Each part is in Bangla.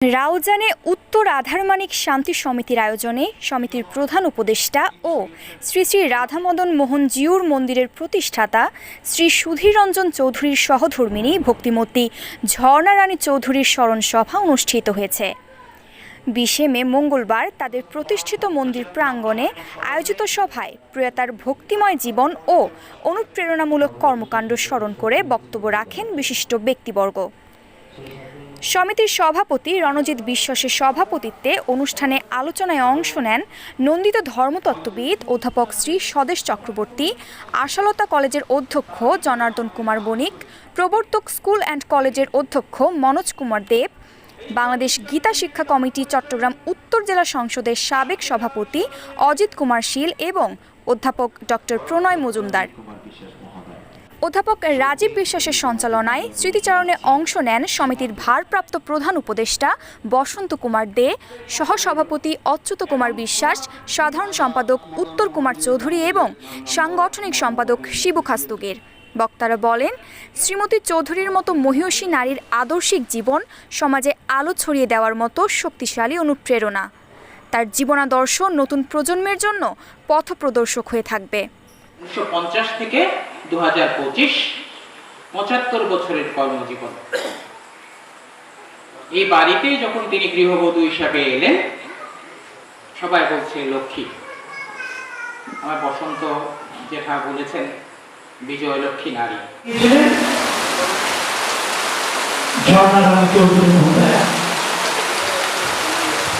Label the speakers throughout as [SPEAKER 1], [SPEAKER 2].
[SPEAKER 1] রাউজানে উত্তর আধারমানিক শান্তি সমিতির আয়োজনে সমিতির প্রধান উপদেষ্টা ও শ্রী শ্রী রাধামদন মোহন জিউর মন্দিরের প্রতিষ্ঠাতা শ্রী সুধীর রঞ্জন চৌধুরীর সহধর্মিনী ভক্তিমতী ঝর্ণা রানী চৌধুরীর স্মরণ সভা অনুষ্ঠিত হয়েছে। বিশে মে মঙ্গলবার তাদের প্রতিষ্ঠিত মন্দির প্রাঙ্গণে আয়োজিত সভায় প্রয়াতার ভক্তিময় জীবন ও অনুপ্রেরণামূলক কর্মকাণ্ড স্মরণ করে বক্তব্য রাখেন বিশিষ্ট ব্যক্তিবর্গ। সমিতির সভাপতি রণজিৎ বিশ্বাসের সভাপতিত্বে অনুষ্ঠানে আলোচনায় অংশ নেন নন্দিত ধর্মতত্ত্ববিদ অধ্যাপক শ্রী স্বদেশ চক্রবর্তী, আশালতা কলেজের অধ্যক্ষ জনার্দন কুমার বণিক, প্রবর্তক স্কুল অ্যান্ড কলেজের অধ্যক্ষ মনোজ কুমার দেব, বাংলাদেশ গীতা শিক্ষা কমিটি চট্টগ্রাম উত্তর জেলা সংসদের সাবেক সভাপতি অজিত কুমার শীল এবং অধ্যাপক ডক্টর প্রণয় মজুমদার। অধ্যাপক রাজীব বিশ্বাসের সঞ্চালনায় স্মৃতিচারণে অংশ নেন সমিতির ভারপ্রাপ্ত প্রধান উপদেষ্টা বসন্ত কুমার দে, সহসভাপতি অচ্যুত কুমার বিশ্বাস, সাধারণ সম্পাদক উত্তর কুমার চৌধুরী এবং সাংগঠনিক সম্পাদক শিবু খাস্তুগের। বক্তারা বলেন, শ্রীমতী চৌধুরীর মতো মহিষী নারীর আদর্শিক জীবন সমাজে আলো ছড়িয়ে দেওয়ার মতো শক্তিশালী অনুপ্রেরণা। তার জীবনাদর্শ নতুন প্রজন্মের জন্য পথপ্রদর্শক হয়ে থাকবে।
[SPEAKER 2] উনিশশো পঞ্চাশ থেকে পঁচাত্তর বছরের কর্মজীবন। এই বাড়িতেই যখন তিনি গৃহবধূ হিসাবে এলেন, সবাই বলছে, লক্ষ্মী, আমার বসন্ত যেটা বলেছেন, বিজয় লক্ষ্মী নারী।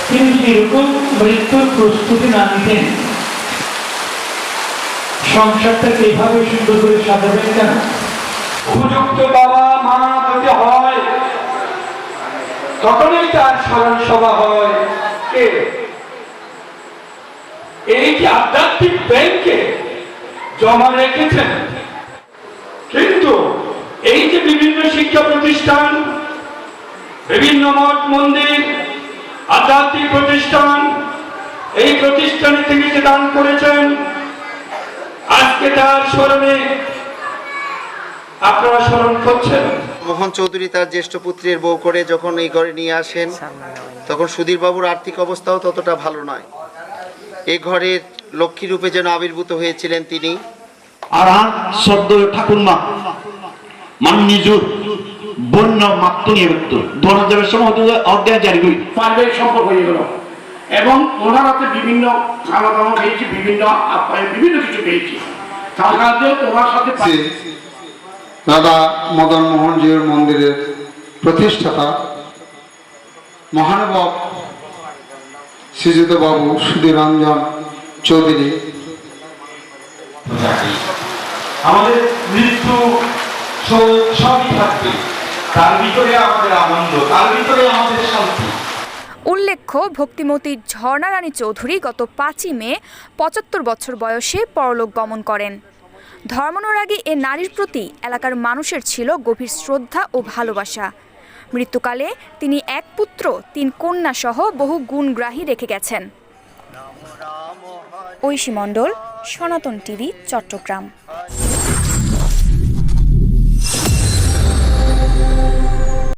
[SPEAKER 3] তিনি যেরকম মৃত্যুর প্রস্তুতি না নিতেন? সংসারটাকে এভাবে সুন্দর করে সাজাবেন কেন?
[SPEAKER 4] উপযুক্ত বাবা মা যদি হয়, তখনই তার স্মরণ সভা হয়। কে? এই যে আধ্যাত্মিক ব্যাংকে জমা রেখেছেন। কিন্তু এই যে বিভিন্ন শিক্ষা প্রতিষ্ঠান, বিভিন্ন মঠ, মন্দির, আধ্যাত্মিক প্রতিষ্ঠান, এই প্রতিষ্ঠানে থেকে যে দান করেছেন তার স্মরণে আপনারা স্মরণ করছেন?
[SPEAKER 5] মোহন চৌধুরী তার জ্যেষ্ঠ পুত্রের বউ করে যখন এই ঘরে নিয়ে আসেন তখন সুধীরবাবুর আর্থিক অবস্থাও ততটা ভালো নয়। এই ঘরের লক্ষ্মী রূপে যেন আবির্ভূত হয়েছিলেন তিনি।
[SPEAKER 6] আর ঠাকুরমা বন্য মাত্তুনি ব্যক্ত দু হাজারের সময় অধ্যায় জারি করি
[SPEAKER 4] পারিবারিক সম্পর্ক হয়ে গেল। এবং ওনার হাতে বিভিন্ন খাওয়া দাওয়া পেয়েছি বিভিন্ন আপ্যায়ন বিভিন্ন কিছু পেয়েছি সাথে
[SPEAKER 7] মদন মোহনজির মন্দিরের প্রতিষ্ঠাতা মহানুভব শ্রীযুত বাবু সুধীরঞ্জন চৌধুরী।
[SPEAKER 8] আমাদের মৃত্যু সবই থাকবে। তার ভিতরে আমাদের আনন্দ তার ভিতরে আমাদের শান্তি।
[SPEAKER 1] উল্লেখ্য ভক্তিমতী ঝর্ণা রানী চৌধুরী গত পাঁচই মে পঁচাত্তর বছর বয়সে পরলোক গমন করেন। ধর্মানুরাগী এ নারীর প্রতি এলাকার মানুষের ছিল গভীর শ্রদ্ধা ও ভালোবাসা। মৃত্যুকালে তিনি এক পুত্র, তিন কন্যা সহ বহু গুণগ্রাহী রেখে গেছেন। ঐশী মণ্ডল, সনাতন টিভি, চট্টগ্রাম।